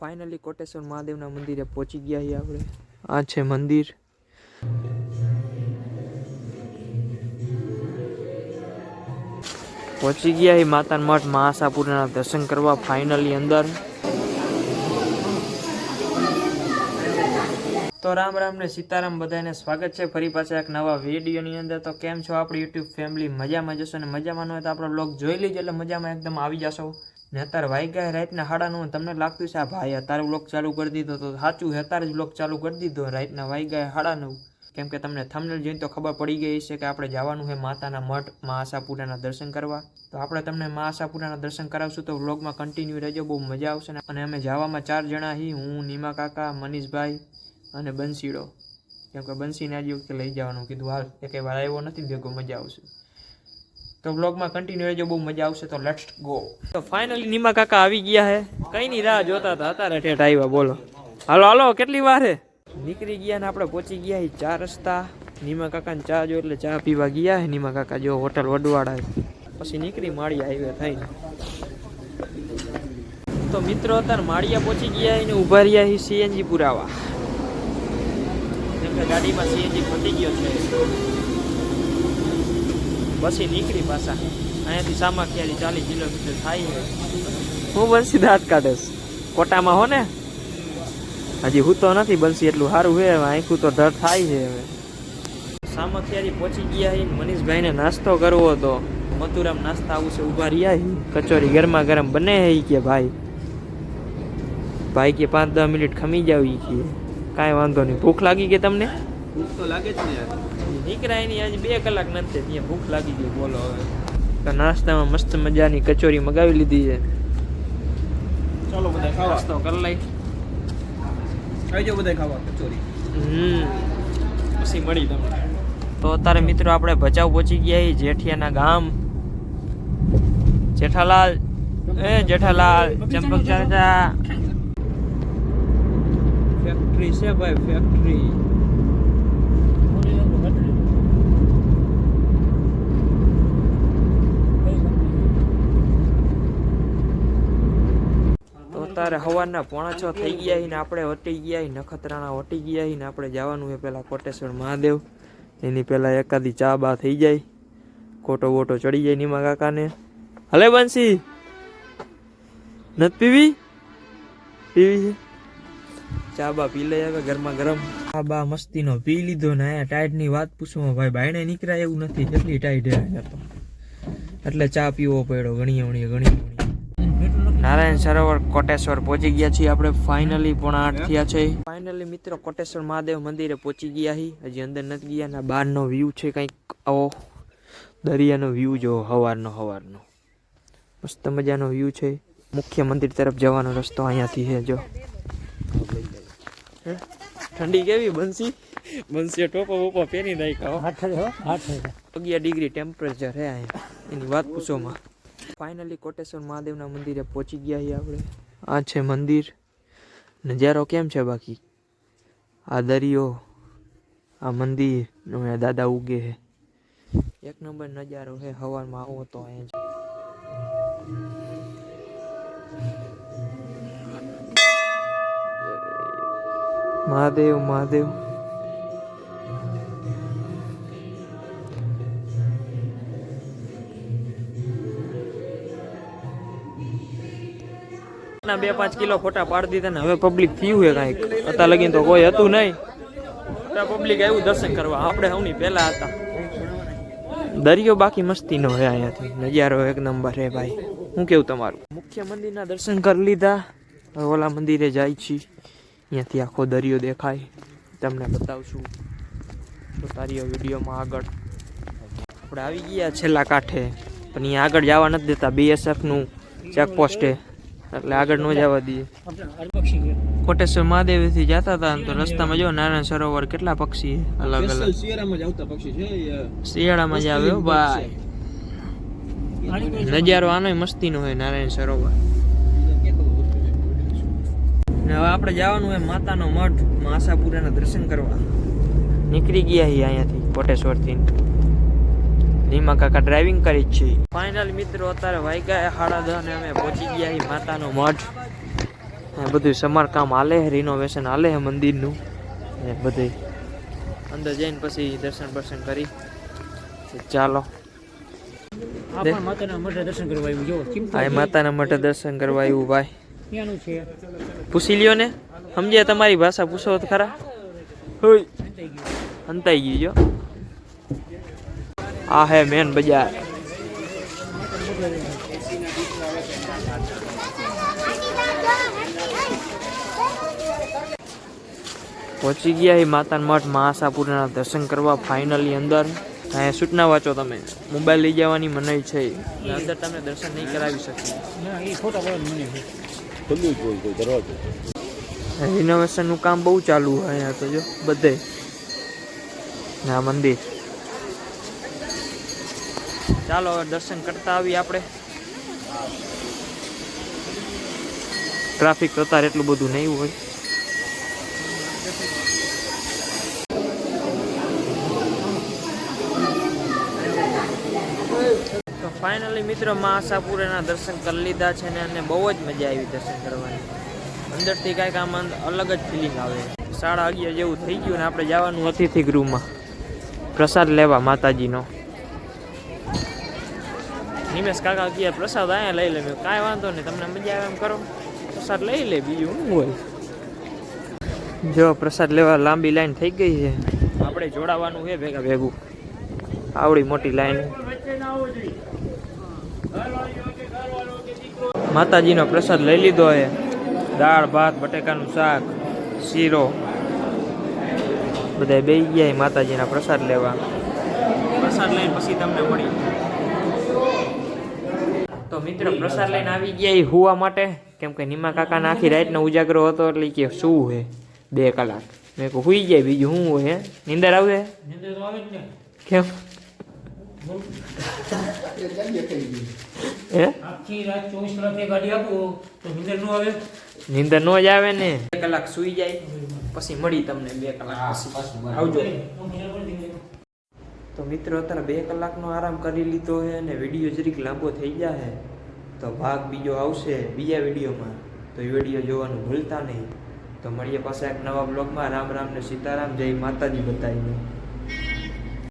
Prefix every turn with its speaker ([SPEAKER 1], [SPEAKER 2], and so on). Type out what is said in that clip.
[SPEAKER 1] Finally Koteshwar મહાદેવના મંદિરે પહોંચી ગયા છીએ આપણે. આ છે મંદિર. પહોંચી ગયા છીએ માતાના મઠ મહાસાપુરના દર્શન કરવા ફાઇનલી અંદર. તો રામ રામ ને સીતારામ બધાને સ્વાગત છે. ફરી પાછા એક નવા વિડીયોની અંદર. તો કેમ છો આપણી યુટ્યુબ ફેમિલી મજામાં જશો ને? મજામાં હોય તો આપણો બ્લોગ જોઈ લીજો. એટલે મજામાં એકદમ આવી જશો. ને અત્યારે વાઈ ગયા રાતના હાડા નું તમને લાગતું છે આ ભાઈ, અત્યારે બ્લોક ચાલુ કરી દીધો તો સાચું છે, અત્યારે જ બ્લોક ચાલુ કરી દીધો રાતના વાઈ ગયા હાડા નવ કેમ કે તમને થંબનેલ જોઈને તો ખબર પડી ગઈ છે કે આપણે જવાનું છે માતાના મઠ, મા આશાપુરાના દર્શન કરવા. તો આપણે તમને મા આશાપુરાના દર્શન કરાવશું તો વ્લોગમાં કન્ટિન્યુ રહેજો, બહુ મજા આવશે અને અમે જવામાં ચાર જણા હી, હું, નીમા કાકા, મનીષભાઈ અને બંસીડો. કેમ કે બંસીને આજે વખતે લઈ જવાનું કીધું, હાલ, એક વાર આવ્યો નથી ભેગો મજા આવશે. તો બ્લોગમાં કન્ટિન્યુ રહેજો, બહુ મજા આવશે, તો લેટ્સ ગો તો ફાઇનલી નીમા કાકા આવી ગયા હે. કઈ ની રાહ જોતા હતા? અત્યારે ઠેઠ આવ્યા, બોલો. હાલો હાલો, કેટલી વાર હે? નીકળી ગયા ને આપણે પહોંચી ગયા હી ચા રસ્તા. નીમા કાકાને ચા જો, એટલે ચા પીવા ગયા હે. નીમા કાકા જો હોટલ વડવાડા પછી નીકળી માળી હાઈવે થઈને. તો મિત્રો, અત્યારે માળિયા પહોંચી ગયા ને ઊભા રહ્યા હી સીએનજી પુરાવા. ગાડીમાં સીએનજી પતી ગયો છે. પછી નીકળી પાછા. અહીંયાથી સામાખિયાથી ચાલીસ કિલોમીટર થાય છે. હું બનશી દાંત કાઢેશ. કોટામાં હો ને? હજી હું તો નથી બનશી એટલું સારું છે હવે આખું તો ડર થાય છે હવે. સામખિયારી પહોંચી ગયા છે મનીષભાઈને નાસ્તો કરવો હતો. મથુરામ નાસ્તા આવું છે ઊભા રહ્યા છે કચોરી ગરમા ગરમ બને છે ઈ કે ભાઈ. ભાઈ કે પાંચ દસ મિનિટ ખમી જાવ ઈ કે. કાંઈ વાંધો નહીં. ભૂખ લાગી કે તમને?
[SPEAKER 2] ભૂખ તો લાગે જ ને યાર.
[SPEAKER 1] નીકળ્યા એની આજે બે કલાક નથી ત્યાં ભૂખ લાગી ગઈ બોલો હવે. તો નાસ્તામાં મસ્ત મજાની કચોરી મગાવી લીધી છે.
[SPEAKER 2] ચાલો બધા ખાવા.
[SPEAKER 1] નાસ્તો કરી લઈ.
[SPEAKER 2] આવજો બધા ખાવા કચોરી.
[SPEAKER 1] હમ. પછી મળી તમને. તો અત્યારે મિત્રો આપણે ભચાઉ પહોંચી ગયા જેઠિયાના ગામ. જેઠાલાલ. એ જેઠાલાલ ચંપક ચાચા. ફેક્ટરી છે ભાઈ ફેક્ટરી તો અત્યારે સવારના પોણા છ થઈ ગયા ને આપણે વટી ગયા નખત્રાણા વટી ગયા ને આપણે જવાનું છે પેલા કોટેશ્વર મહાદેવ. એની પહેલા એકાદી ચા બા થઈ જાય. કોટો વોટો ચડી જાય નીમા કાકાને. હલે બંસી. નથી પીવી? પીવી છે. ચા બા પી લઈ આવે ગરમા ગરમ. ચા બા મસ્તીનો પી લીધો ને અહીંયા ટાઈટની વાત પૂછવા ભાઈ ભાઈને નીકળ્યા એવું નથી કેટલી ટાઈટ તો? એટલે ચા પીવો પડ્યો ઘણી ઘણી ઘણી ઘણી. નારાયણ સરોવર કોટેશ્વર પહોંચી ગયા છીએ આપણે. ફાઇનલી પોણા આઠ થયા છે. ફાઇનલી મિત્રો કોટેશ્વર મહાદેવ મંદિરે પહોંચી ગયા છીએ હજી અંદર નથી ગયા. ના બહારનો વ્યૂ છે કંઈક. આવો. દરિયાનો વ્યૂ જો હવારનો હવારનો. મસ્ત મજાનો વ્યૂ છે. મુખ્ય મંદિર તરફ જવાનો રસ્તો અહીંયાથી છે જો. હે? ઠંડી કેવી બનશી બનશે ટોપો બોપો પહેરી નાખ્યો અગિયાર ડિગ્રી ટેમ્પરેચર અહીંયા. એની વાત પૂછોમાં ફાઇનલી કોટેશ્વર મહાદેવના મંદિરે પહોંચી ગયા છીએ આપણે. આ છે મંદિર. નજારો કેમ છે બાકી? આ દરિયો આ મંદિરનો અહીંયા દાદા ઉગે છે એક નંબર નજારો છે હવારમાં આવો તો અહીંયા મહાદેવ મહાદેવ. ના બે પાંચ કિલો ફોટા પાડી દીધા ને હવે પબ્લિક થયું હોય કાંઈક. અત્યાર લગીને તો કોઈ હતું નહીં. પબ્લિક આવ્યું દર્શન કરવા. આપણે સૌની પહેલા હતા. દરિયો બાકી મસ્તીનો છે અહીંયાથી. નજારો એક નંબર હે ભાઈ. હું કેવું તમારું? મુખ્ય મંદિરના દર્શન કરી લીધા. ઓલા મંદિરે જાય છી. અહીંયાથી આખો દરિયો દેખાય. તમને બતાવશું. તો રહ્યો વિડીયોમાં આગળ. આપણે આવી ગયા છેલ્લા કાંઠે. પણ અહીંયા આગળ જવા નથી દેતા. બીએસએફનું ચેકપોસ્ટે એટલે આગળ ન જવા દઈએ. કોટેશ્વર મહાદેવથી જતા હતા તો રસ્તામાં જો નારાયણ સરોવર કેટલા પક્ષી અલગ અલગ.
[SPEAKER 2] શિયાળામાં જ આવતા પક્ષી છે
[SPEAKER 1] શિયાળામાં જ આવે હો ભાઈ. નજારો આનો મસ્તીનો હોય નારાયણ સરોવર. ને હવે આપણે જવાનું હોય માતાનો મઠમાં આશાપુરાના દર્શન કરવા. નીકળી ગયા છીએ અહીંયાથી કોટેશ્વરથી. નીમા કાકા ડ્રાઇવિંગ કરી છે. ફાઇનલ મિત્રો અત્યારે વાગ્યા સાડા દસ ને અમે પહોંચી ગયા માતાનો મઠ. બધું સમારકામ હાલે છે રિનોવેશન હાલે છે મંદિરનું. એ બધું અંદર જઈને પછી દર્શન બર્શન કરી. ચાલો.
[SPEAKER 3] માતાના મઢે દર્શન કરવા આવ્યું. જો
[SPEAKER 1] માતાના મઠે દર્શન કરવા આવ્યું ભાઈ. પૂછી લ્યો ને. સમજે તમારી ભાષા પૂછો ખરા. હોય
[SPEAKER 3] ગયું
[SPEAKER 1] અંતાઈ ગયું જો. આ હે મેન બજાર. પહોંચી ગયા એ માતાના મઠ મહાસાપુરના દર્શન કરવા ફાઇનલી અંદર. અહીંયા સૂચના વાંચો તમે. મોબાઈલ લઈ જવાની મનાઈ છે. અંદર તમે દર્શન નહીં કરાવી શકીએ. રિનોવેશનનું કામ બહુ ચાલુ હોય અહીંયા તો જો, બધે. ના મંદિર. ચાલો દર્શન કરતા આવીએ આપણે. ટ્રાફિક અત્યારે એટલું બધું નહીં હોય. તો ફાઇનલી મિત્રો મા દર્શન કરી લીધા છે ને અને બહુ જ મજા આવી દર્શન કરવાની. અંદરથી કાંઈક આમ અલગ જ ફિલિંગ આવે. સાડા અગિયાર જેવું થઈ ગયું ને આપણે જવાનું અતિથિ ગૃહમાં પ્રસાદ લેવા માતાજીનો. નિમેશ કાકા કહે પ્રસાદ અહીંયા લઈ લે. મેં કાંઈ વાંધો નહીં તમને મજા આવે એમ કરો. પ્રસાદ લઈ લે બીજું શું હોય? જો પ્રસાદ લેવા લાંબી લાઈન થઈ ગઈ છે. આપણે જોડાવાનું છે ભેગા ભેગું. આવડી મોટી લાઈન. માતાજીનો પ્રસાદ લઈ લીધો છે. દાળ ભાત બટેકાનું શાક શીરો. બધા બે ગયા માતાજીના પ્રસાદ લેવા. પ્રસાદ લઈને પછી તમને મળી. તો મિત્ર પ્રસાદ લઈને આવી ગયા એ હુવા માટે. કેમ કે નીમા કાકાના આખી રાતનો ઉજાગરો હતો એટલે કે શું હે? બે કલાક. મેં કહું હુઈ જાય બીજું શું હે? નીંદર આવે
[SPEAKER 3] નિંદર આવે જ ને.
[SPEAKER 1] કેમ? હે?
[SPEAKER 3] આખી રાત ચોવીસ કલાકની ગાડી આપો તો નિંદર નો
[SPEAKER 1] નીંદર નો જ આવે ને. બે કલાક સુઈ જાય પછી મળી તમને બે કલાક પછી. આવજો. તો મિત્રો અત્યારે બે કલાકનો આરામ કરી લીધો છે અને વીડિયો જરીક લાંબો થઈ જાય તો ભાગ બીજો આવશે બીજા વિડીયોમાં. તો એ વીડિયો જોવાનું ભૂલતા નહીં. તો મળીએ પાછા એક નવા બ્લોગમાં. રામ રામ ને સીતારામ. જય માતાજી બતાવીને